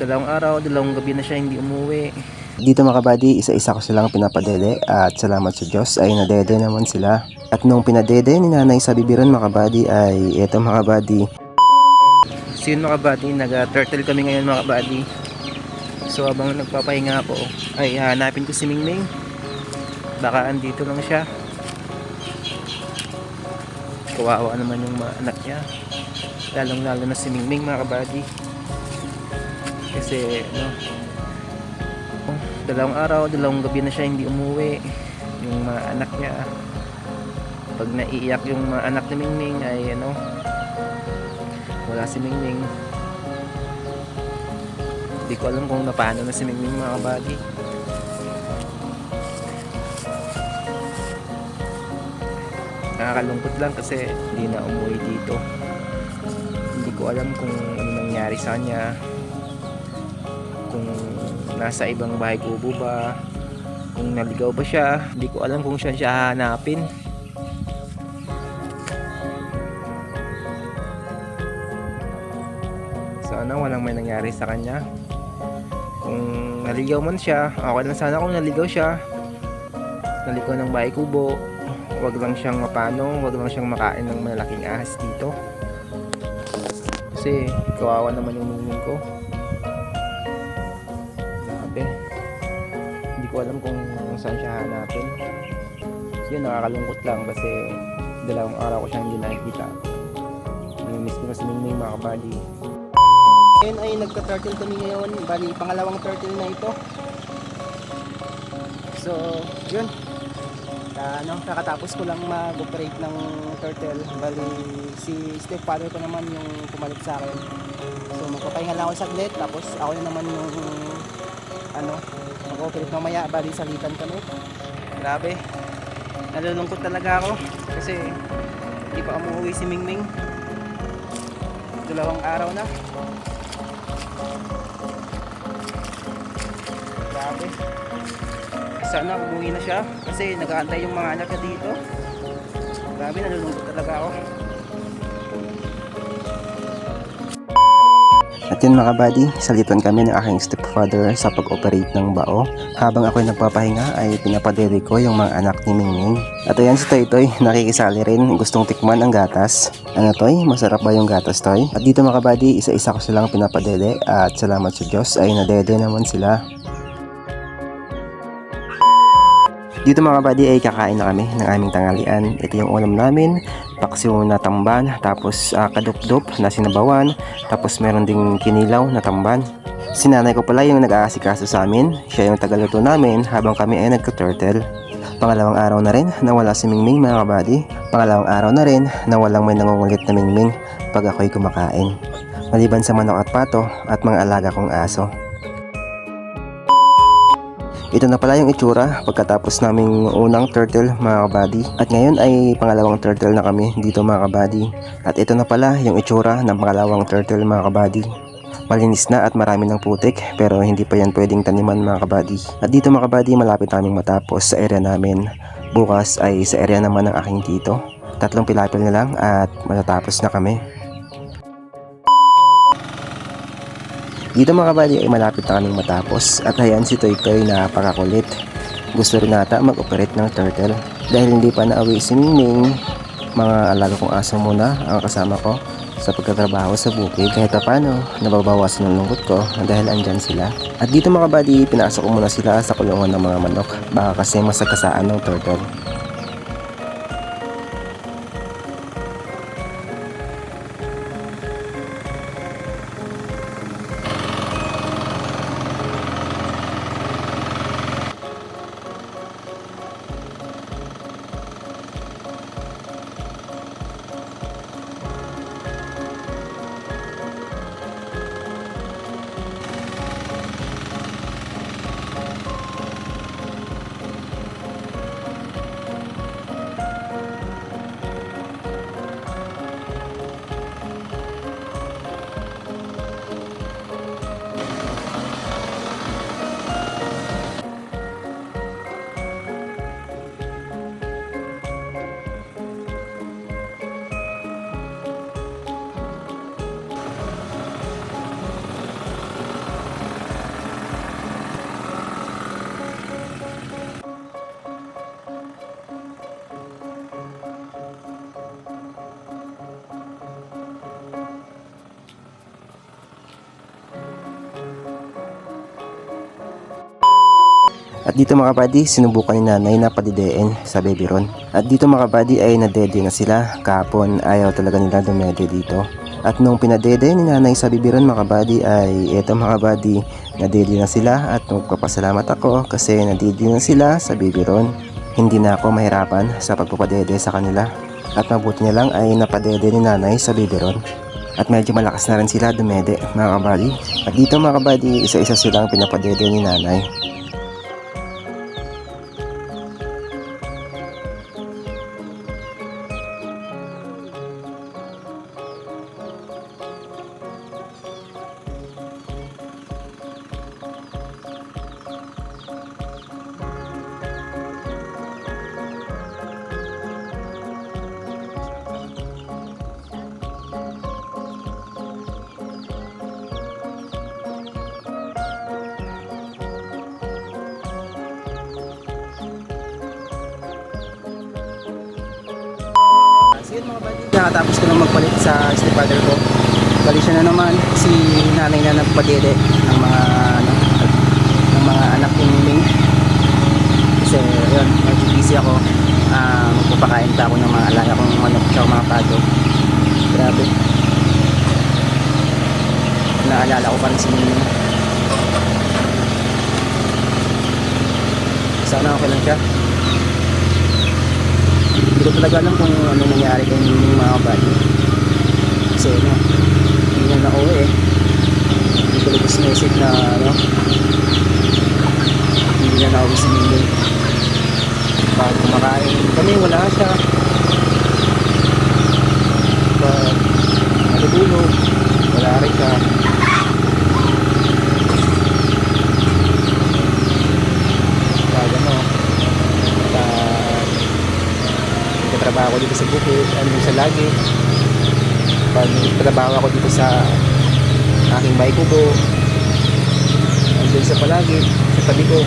dalawang araw, dalawang gabi na siya hindi umuwi. Dito mga kabady, isa-isa ko silang pinapadede at salamat sa Diyos ay nadede naman sila. At nung pinadede ni nanay sa bibiran mga kabady ay eto mga kabady, So yun mga buddy, nag-turtle kami ngayon mga buddy. So habang nagpapahinga ako, ay hanapin ko si Mingming. Baka andito lang siya. Kawawa naman yung mga anak niya. Lalong lalo na si Mingming mga kabady. Kasi ano, oh, dalawang araw, dalawang gabi na siya hindi umuwi. Yung mga anak niya. Pag naiiyak yung mga anak ni Mingming ay ano, wala si Mingming. Hindi ko alam kung napaano na si Mingming mga kabady. Nakakalungkot lang kasi hindi na umuwi dito. Hindi ko alam kung ano nangyari sa kanya. Nasa ibang bahay kubo ba. Kung naligaw ba siya. Hindi ko alam kung siya siya hahanapin. Sana walang may nangyari sa kanya. Kung naligaw man siya, okay lang sana kung naligaw siya. Naligaw ng bahay kubo. Huwag lang siyang mapano, huwag lang siyang makain ng malaking ahas dito. Kasi kawawa naman yung nungin ko. Ko alam kung saan siya hanapin. Yun, nakakalungkot lang kasi dalawang araw ko siya hindi nakikita. Namimiss ko na si Mingming mga kabady. Ngayon ay nagka-turtle kami ngayon. Bali, pangalawang turtle na ito. So, yun. Ah, ano, kakatapos ko lang mag-operate ng turtle. Bali, si stepfather ko naman yung pumalit sa akin. So, magpapahinga lang ako saglit. Tapos, ako na naman yung ano, mag-operate mamaya. Bali, salitan kami. Grabe. Nalulungkot talaga ako. Kasi, hindi pa umuwi si Mingming. Dalawang araw na. Grabe. Sana umuwi na siya kasi nag-aantay yung mga anak niya dito. Grabe, nalulungkot talaga ako. At yun mga buddy, salitan kami ng aking stepfather sa pag-operate ng bao. Habang ako'y nagpapahinga ay pinapadede ko yung mga anak ni Mingming. At ayan si Toy Toy, nakikisali rin, gustong tikman ang gatas. Ano Toy, masarap ba yung gatas Toy? At dito mga buddy, isa-isa ko silang pinapadede at salamat sa Diyos ay nadede naman sila. Dito mga buddy ay kakain na kami ng aming tanghalian. Ito yung ulam namin, paksiw na tamban, tapos uh, kadupdup na sinabawan, tapos meron ding kinilaw na tamban. Si ko pala yung nag-aasikaso sa amin, siya yung tagaluto namin habang kami ay nagka-turtle. Pangalawang araw na rin na wala si Mingming mga kabady. Pangalawang araw na rin na walang may nangungulit na Mingming pag ako'y kumakain. Maliban sa manok at pato at mga alaga kong aso. Ito na pala yung itsura pagkatapos naming unang turtle mga kabady. At ngayon ay pangalawang turtle na kami dito mga kabady. At ito na pala yung itsura ng pangalawang turtle mga kabady. Malinis na at marami ng putik pero hindi pa yan pwedeng taniman mga kabady. At dito mga kabady malapit naming matapos sa area namin. Bukas ay sa area naman ng aking tito. Tatlong pilapil na lang at matatapos na kami. Dito mga kabady ay malapit na kaming matapos at ayan si Toy Toy na pakakulit. Gusto rin nata mag-operate ng turtle. Dahil hindi pa nauwi si Mingming, mga alaga kong aso muna ang kasama ko sa pagkatrabaho sa bukid. Kahit pa paano, nababawasan ng lungkot ko dahil andyan sila. At dito mga kabady, pinasok ko muna sila sa kulungan ng mga manok. Baka kasi masagkasaan ng turtle. At dito mga buddy, sinubukan ni nanay na padidein sa baby ron. At dito mga buddy ay nadede na sila. Kahapon ayaw talaga nila dumede dito. At nung pinadede ni nanay sa baby ron mga buddy ay eto mga buddy, nadede na sila at magpapasalamat ako kasi nadede na sila sa baby ron. Hindi na ako mahirapan sa pagpapadede sa kanila. At mabuti na lang ay napadede ni nanay sa baby ron. At medyo malakas na rin sila dumede mga kabady. At dito mga kabady, isa-isa silang pinapadede ni nanay. So yun mga buddy, nakatapos ko lang magpalit sa stepfather ko. Bali siya na naman, si nanay na nagpadede ng mga ano, ng mga anak ni Ming. Kasi yun, medyo busy ako. Ah, magpapakain pa ako ng mga alaga kong manok sa mga pato. Grabe. Naalala ko pa rin si Ming. Sana okay lang siya. Hindi ko talaga alam kung ano nangyari kay mga bali. Kasi ano, hindi niya na uwi eh. Hindi ko lubos message na ano, hindi niya na uwi si Ming. Pag kumakain kami, wala siya. Pag natutulog, wala rin siya. Pag ano, pag ako dito sa bukid, ano sa lagi. Pag nagtatrabaho ako dito sa aking bahay kubo, andun sa palagi, sa tabi ko.